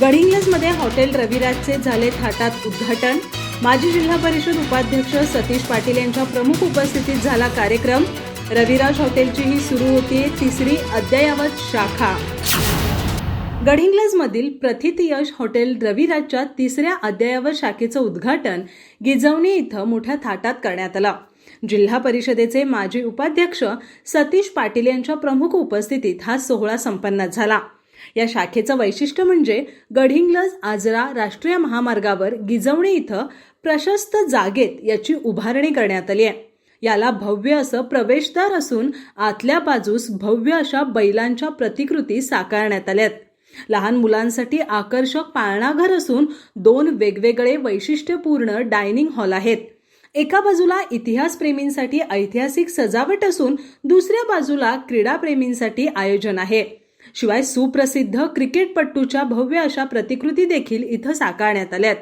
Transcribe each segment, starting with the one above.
गडिंग्लजमध्ये hotel रविराजचे झाले थाटात उद्घाटन. माजी जिल्हा परिषद उपाध्यक्ष सतीश पाटील यांच्या प्रमुख उपस्थितीत झाला कार्यक्रम. रविराज हॉटेलची ही सुरू होती तिसरी अद्ययावत शाखा. गडिंग्लजमधील प्रथित यश हॉटेल रविराजच्या तिसऱ्या अद्ययावत शाखेचं उद्घाटन गिजवणी इथं मोठ्या थाटात करण्यात आलं. जिल्हा परिषदेचे माजी उपाध्यक्ष सतीश पाटील यांच्या प्रमुख उपस्थितीत हा सोहळा संपन्न झाला. या शाखेचं वैशिष्ट्य म्हणजे गडिंग्लज आजरा राष्ट्रीय महामार्गावर गिजवणे इथं प्रशस्त जागेत याची उभारणी करण्यात आली आहे. याला भव्य असं प्रवेशद्वार असून आतल्या बाजूस भव्य अशा बैलांच्या प्रतिकृती साकारण्यात आल्यात लहान मुलांसाठी आकर्षक पाळणाघर असून दोन वेगवेगळे वैशिष्ट्यपूर्ण डायनिंग हॉल आहेत. एका बाजूला इतिहासप्रेमींसाठी ऐतिहासिक सजावट असून दुसऱ्या बाजूला क्रीडाप्रेमींसाठी आयोजन आहे. शिवाय सुप्रसिद्ध क्रिकेटपट्टूच्या भव्य अशा प्रतिकृती देखील इथं साकारण्यात आल्यात.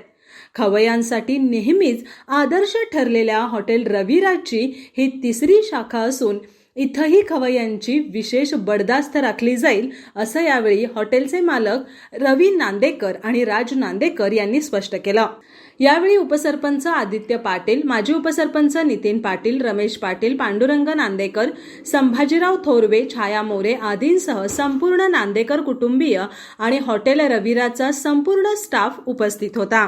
खवयांसाठी नेहमीच आदर्श ठरलेल्या हॉटेल रविराजची ही तिसरी शाखा असून इथंही खवय्यांची विशेष बडदास्त राखली जाईल असं यावेळी हॉटेलचे मालक रवी नांदेकर आणि राज नांदेकर यांनी स्पष्ट केलं. यावेळी उपसरपंच आदित्य पाटील माजी उपसरपंच नितीन पाटील रमेश पाटील पांडुरंग नांदेकर संभाजीराव थोरवे छाया मोरे आदींसह संपूर्ण नांदेकर कुटुंबीय आणि हॉटेल रविराचा संपूर्ण स्टाफ उपस्थित होता.